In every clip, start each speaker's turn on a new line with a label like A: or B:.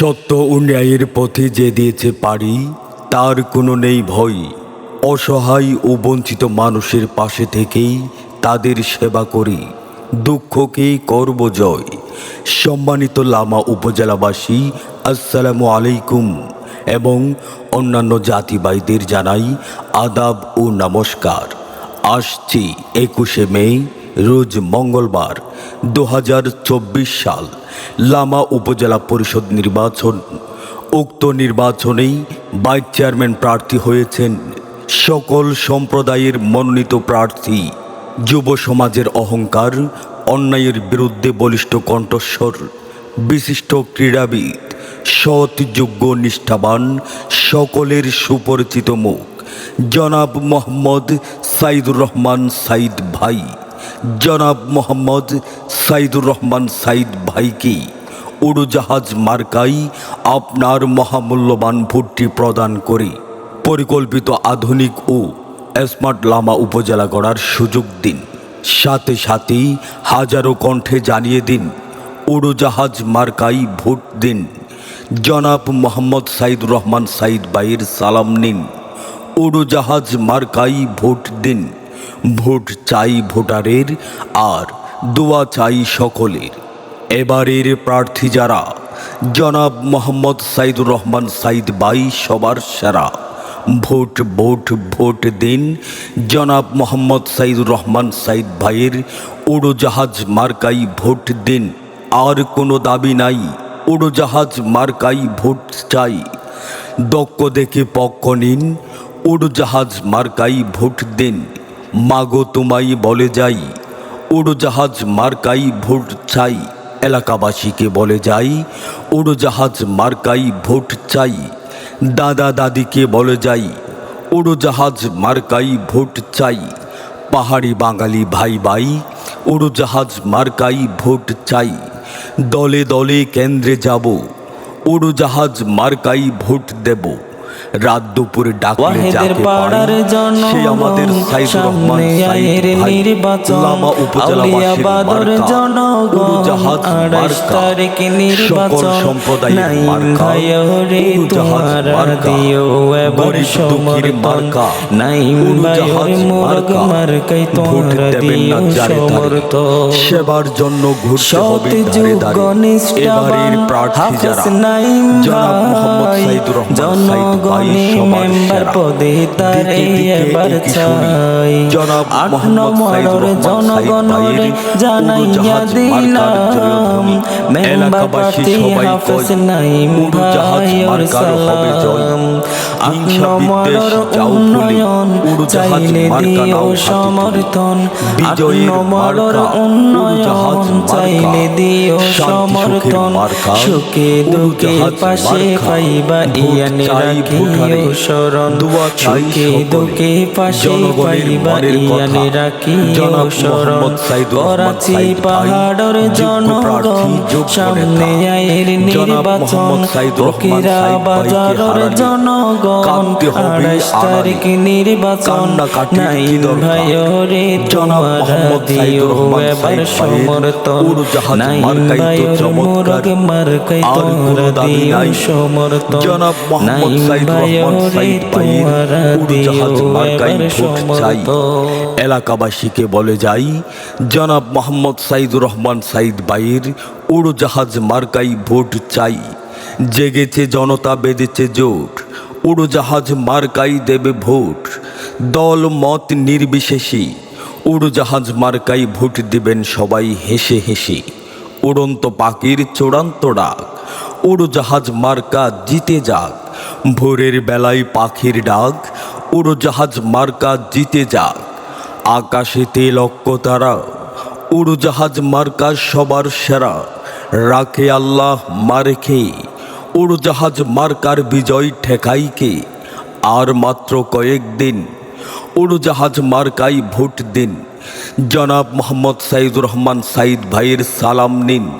A: সত্য ও ন্যায়ের পথে যে দিয়েছে পারি, তার কোনো নেই ভয়। অসহায় ও বঞ্চিত মানুষের পাশে থেকেই তাদের সেবা করি। দুঃখকে করব জয়। সম্মানিত লামা উপজেলাবাসী, আসসালামু আলাইকুম এবং অন্যান্য জাতিবাইদের জানাই আদাব ও নমস্কার। আসছি একুশে মে রোজ মঙ্গলবার দু হাজার চব্বিশ সাল, লামা উপজেলা পরিষদ নির্বাচন। উক্ত নির্বাচনেই ভাইস চেয়ারম্যান প্রার্থী হয়েছেন সকল সম্প্রদায়ের মনোনীত প্রার্থী। যুব সমাজের অহংকার, অন্যায়ের বিরুদ্ধে বলিষ্ঠ কণ্ঠস্বর, বিশিষ্ট ক্রীড়াবিদ, সৎ, যোগ্য, নিষ্ঠাবান, সকলের সুপরিচিত মুখ। জনাব মোহাম্মদ সাইদুর রহমান সাইদ ভাই। জনাব মোহাম্মদ সাইদুর রহমান সাইদ ভাইকে উড়োজাহাজ মার্কাই আপনার মহামূল্যবান ভোটটি প্রদান করে পরিকল্পিত আধুনিক ও স্মার্ট লামা উপজেলা গড়ার সুযোগ দিন। সাথে সাথেই হাজারো কণ্ঠে জানিয়ে দিন, উড়োজাহাজ মার্কাই ভোট দিন। জনাব মোহাম্মদ সাইদুর রহমান সাইদ ভাইয়ের সালাম নিন, উড়োজাহাজ মার্কাই ভোট দিন। ভোট চাই ভোটারের আর দোয়া চাই সকলের। এবারের প্রার্থী যারা, জনাব মোহাম্মদ সাইদুর রহমান সাইদ বাই সবার সেরা। ভোট ভোট ভোট দিন জনাব মোহাম্মদ সাইদুর রহমান সাইদ ভাইয়ের উড়োজাহাজ মার্কাই ভোট দিন। আর কোনো দাবি নাই, উড়োজাহাজ মার্কাই ভোট চাই। দক্ষ দেখে পক্ষ নিন, উড়োজাহাজ মার্কাই ভোট দিন। মাগো তোমাই বলে যাই, উড়োজাহাজ মার্কাই ভোট চাই, এলাকাবাসীকে বলে যাই, উড়োজাহাজ মার্কাই ভোট চাই, দাদা দাদিকে বলে যাই, উড়োজাহাজ মার্কাই ভোট চাই, পাহাড়ি বাঙালি ভাই ভাই, উড়োজাহাজ মার্কাই ভোট চাই, দলে দলে কেন্দ্রে যাব, উড়োজাহাজ মার্কাই ভোট দেব। রাত দুপুরে ডাকলে যাকে
B: পাড়ার
A: আমাদের সাইদুর রহমান সাইদ ভাই লামা উপজেলাবাসীর মার্কা সকল সম্প্রদায়ের মার্কা উড়োজাহাজ মার্কা গরিব দুঃখীর মার্কা উড়োজাহাজ মার্কা ভোট দেবেন না
B: দিও
A: যারে তারে। সেবার জন্য ঘুরতে হবে দাঁড়ে এবারের প্রার্থী যারা জনাব
B: ভাই,
A: ভাই
B: মেম্বার
A: সেরা।
B: পদে তারে এবার চাই।
A: জনাব
B: আট
A: সাইদ
B: জনগণরে জানাইয়া দিলাম। মেম্বার প্রার্থী হাফেজ নাইম
A: জয়।
B: সালাম। আট উন্নয়ন চাইলে দিও। সমর্থন
A: উড়োজাহাজ
B: উন্নয়ন। চাইলে দিও সমর্থন সুখে দুঃখে পাশে। পাইবা ইয়ানে রাখিও শরণ সুখে দুঃখে পাশে পাইবা ইয়ানে রাখিও শরণ করাচি পাহাড়ের জনগণ সামনে আয়ের নির্বাচন ফকিরা বাজারের জনগণ আড়াইশ তারিখ নির্বাচন তোমারা দিও এবার সমর্থন। মোরগ মার্কাই তোমরা দিও সমর্থন। তোমরা দিও এবার সমর্থন।
A: এলাকাবাসীকে বলে যাই জনাব মোহাম্মদ সাইদুর রহমান সাইদ ভাইয়ের উড়োজাহাজ মার্কাই ভোট চাই। জেগেছে জনতা বেঁধেছে জোট। উড়োজাহাজ মার্কাই দেবে ভোট। দল মত নির্বিশেষে। উড়োজাহাজ মার্কাই ভোট দিবেন সবাই হেসে হেসে। উড়ন্ত পাখির চূড়ান্ত ডাক। উড়োজাহাজ মার্কা জিতে যাক। ভোরের বেলায় পাখির ডাক। উড়োজাহাজ মার্কা জিতে যাক। আকাশেতে লক্ষ্য তারা। উড়োজাহাজ মার্কা সবার সেরা। রাখে আল্লাহ মারেখে উড়োজাহাজ মার্কার বিজয় ঠেকাইকে আর মাত্র কয়েকদিন উড়োজাহাজ মার্কাই ভোট দিন। জনাব মোহাম্মদ সাইদুর রহমান সাইদ ভাইয়ের সালাম নিন।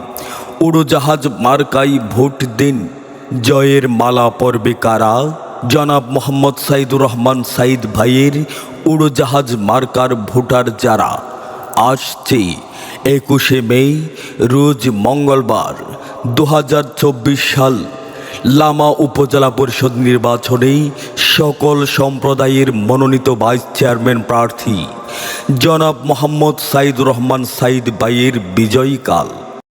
A: উড়োজাহাজ মার্কাই ভোট দিন। জয়ের মালা পর্বে কারা? জনাব মোহাম্মদ সাইদুর রহমান সাইদ ভাইয়ের উড়োজাহাজ মার্কার ভোটার যারা? আসছে একুশে মে, রোজ মঙ্গলবার দু হাজার চব্বিশ সাল। লামা উপজেলা পরিষদ নির্বাচনে সকল সম্প্রদায়ের মনোনীত ভাইস চেয়ারম্যান প্রার্থী জনাব মোহাম্মদ সাইদুর রহমান সাইদ বাইয়ের বিজয়ীকাল